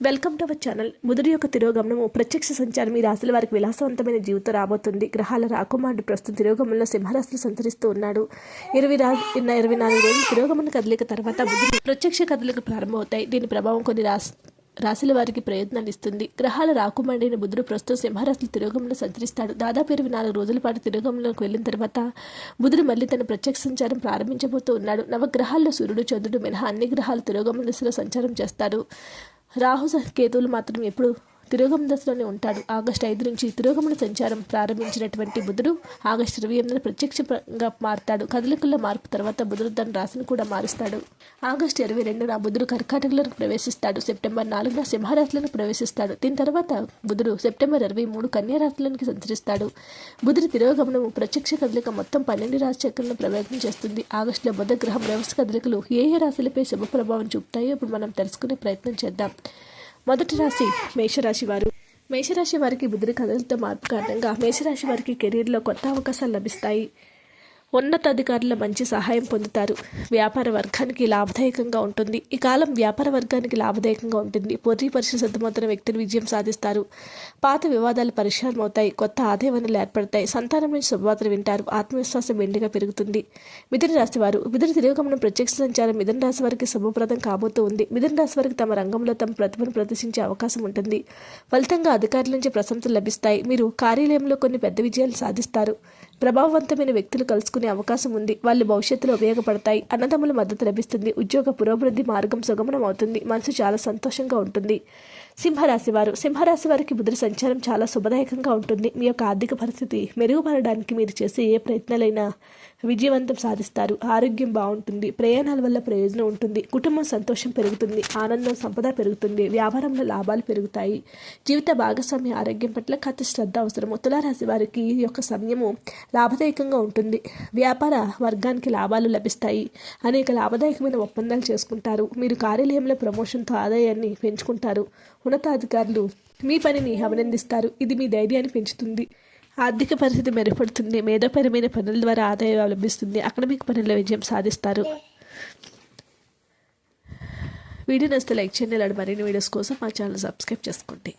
Welcome to our channel ముదురు యొక్క తిరోగమనము ప్రత్యక్ష సంచారం ఈ రాశుల వారికి విలాసవంతమైన జీవితం రాబోతుంది. గ్రహాల రాకుమారుడు ప్రస్తుతం తిరోగమనంలో సింహరాశులు సంచరిస్తూ ఉన్నాడు. ఇరవై రా ఇరవై నాలుగు రోజులు తిరోగమన కదలిక తర్వాత బుధుడు ప్రత్యక్ష కదలిక ప్రారంభమవుతాయి. దీని ప్రభావం కొన్ని రాశి రాశుల వారికి ప్రయత్నాలు ఇస్తుంది. గ్రహాల రాకుమారుడైన బుధుడు ప్రస్తుతం సింహరాశులు తిరోగంలో సంచరిస్తాడు. దాదాపు ఇరవై నాలుగు రోజుల పాటు తిరోగంలోకి వెళ్ళిన తర్వాత బుధుడు మళ్ళీ తన ప్రత్యక్ష సంచారం ప్రారంభించబోతూ ఉన్నాడు. నవగ్రహాల్లో సూర్యుడు చంద్రుడు మినహా అన్ని గ్రహాలు తిరోగమన దిశలో సంచారం చేస్తారు. రాహు సంకేతులు మాత్రం ఎప్పుడు తిరోగమన దశలోనే ఉంటాడు. ఆగస్టు ఐదు నుంచి తిరోగమన సంచారం ప్రారంభించినటువంటి బుధుడు ఆగస్టు ఇరవై ఎనిమిదిన ప్రత్యక్షంగా మారుతాడు. కదలికల్లో మార్పు తర్వాత బుధుడు తన రాశిని కూడా మారుస్తాడు. ఆగస్టు ఇరవై రెండున బుధుడు కర్కాటకలోకి ప్రవేశిస్తాడు. సెప్టెంబర్ నాలుగున సింహరాశిలోకి ప్రవేశిస్తాడు. దీని తర్వాత బుధుడు సెప్టెంబర్ ఇరవై మూడు కన్యారాశిలోనికి సంచరిస్తాడు. బుధుడి తిరోగమనము ప్రత్యక్ష కదలిక మొత్తం పన్నెండు రాశి చక్రంలో ప్రభావితం చేస్తుంది. ఆగస్టులో బుధ గ్రహం వ్యవస్థ కదలికలు ఏ ఏ రాశులపై శుభ ప్రభావం చూపుతాయో ఇప్పుడు మనం తెలుసుకునే ప్రయత్నం చేద్దాం. మొదటి రాశి మేషరాశి వారు. మేషరాశి వారికి బుధుడి కథలతో మార్పు కారణంగా మేషరాశి వారికి కెరీర్లో కొత్త అవకాశాలు లభిస్తాయి. ఉన్నతాధికారుల మంచి సహాయం పొందుతారు. వ్యాపార వర్గానికి లాభదాయకంగా ఉంటుంది. ఈ కాలం వ్యాపార వర్గానికి లాభదాయకంగా ఉంటుంది. పోటీ పరీక్ష సిద్ధమవుతున్న వ్యక్తులు విజయం సాధిస్తారు. పాత వివాదాలు పరిష్కారం అవుతాయి. కొత్త ఆదాయ వనరులు ఏర్పడతాయి. సంతానం నుంచి శుభవార్తలు వింటారు. ఆత్మవిశ్వాసం మెండుగా పెరుగుతుంది. మిథున రాశి వారు. మిథున తిరోగమనం ప్రత్యక్ష సంచారం మిథున రాశి వారికి శుభప్రదం కాబోతూ ఉంది. మిథున రాశి వారికి తమ రంగంలో తమ ప్రతిభను ప్రదర్శించే అవకాశం ఉంటుంది. ఫలితంగా అధికారుల నుంచి ప్రశంసలు లభిస్తాయి. మీరు కార్యాలయంలో కొన్ని పెద్ద విజయాలు సాధిస్తారు. ప్రభావవంతమైన వ్యక్తులు కలుసుకునే అవకాశం ఉంది. వాళ్ళు భవిష్యత్తులో ఉపయోగపడతాయి. అన్నదమ్ముల మద్దతు లభిస్తుంది. ఉద్యోగ పురోభివృద్ధి మార్గం సుగమనం అవుతుంది మనసు చాలా సంతోషంగా ఉంటుంది. సింహరాశి వారు. సింహరాశి వారికి బుధుడి సంచారం చాలా శుభదాయకంగా ఉంటుంది. మీ యొక్క ఆర్థిక పరిస్థితి మెరుగుపడడానికి మీరు చేసే ఏ ప్రయత్నాలైనా విజయవంతం సాధిస్తారు. ఆరోగ్యం బాగుంటుంది. ప్రయాణాల వల్ల ప్రయోజనం ఉంటుంది. కుటుంబం సంతోషం పెరుగుతుంది. ఆనందం సంపద పెరుగుతుంది. వ్యాపారంలో లాభాలు పెరుగుతాయి. జీవిత భాగస్వామి ఆరోగ్యం పట్ల కథ శ్రద్ధ అవసరము. తులారాశి వారికి ఈ యొక్క సమయము లాభదాయకంగా ఉంటుంది. వ్యాపార వర్గానికి లాభాలు లభిస్తాయి. అనేక లాభదాయకమైన ఒప్పందాలు చేసుకుంటారు. మీరు కార్యాలయంలో ప్రమోషన్తో ఆదాయాన్ని పెంచుకుంటారు. ఉన్నతాధికారులు మీ పనిని అభినందిస్తారు. ఇది మీ ధైర్యాన్ని పెంచుతుంది. ఆర్థిక పరిస్థితి మెరుగుపడుతుంది. మేధోపరమైన పనుల ద్వారా ఆదాయం లభిస్తుంది అకాడమిక్ పనుల్లో విజయం సాధిస్తారు. వీడియో నచ్చితే లైక్ చేయండి. ఇలాంటి మరిన్ని వీడియోస్ కోసం మా ఛానల్ సబ్స్క్రైబ్ చేసుకోండి.